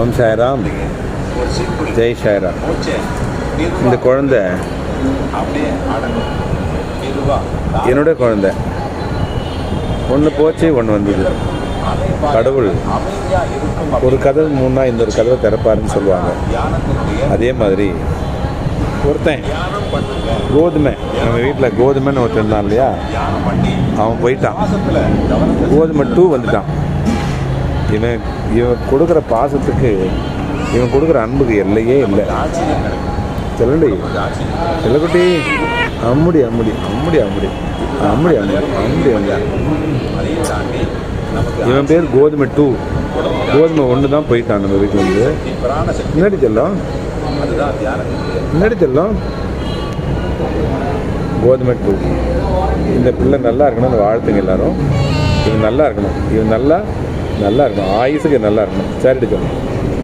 ஓம் சாய்ராம். ஜெய் சாய்ராம். இந்த குழந்த என்னோட குழந்த. ஒன்று போச்சு ஒன்று வந்தது. கடவுள் ஒரு கதவு மூணா இந்த ஒரு கதவை திறப்பாருன்னு சொல்லுவாங்க. அதே மாதிரி ஒருத்தன் கோதுமை நம்ம வீட்டில் கோதுமைன்னு ஒருத்தன் இருந்தான் இல்லையா? அவன் போயிட்டான். கோதுமை டூ வந்துட்டான். இவன் இவன் கொடுக்குற பாசத்துக்கு இவன் கொடுக்குற அன்புக்கு எல்லையே இல்லை. ஆச்சரியம் செல்லக்குட்டி. அம்முடி அம்முடி அம்முடி அம்முடி. அம்முடி அம்முடி அம்முடி அம்முடி. இவன் பேர் கோதுமை டூ. கோதுமை ஒன்று தான் போயிட்டான் நம்ம வீட்டில் இருந்து. முன்னாடி செல்லம். அதுதான் முன்னாடி செல்லம். கோதுமை டூ. இந்த பிள்ளை நல்லா இருக்கணும்னு வாழ்த்துங்க எல்லாரும். இவன் நல்லா இருக்கணும். இவன் நல்லா நல்லா இருக்கணும் ஆயுசுக்கு நல்லா இருக்கணும் சரிட்டு சொல்லணும்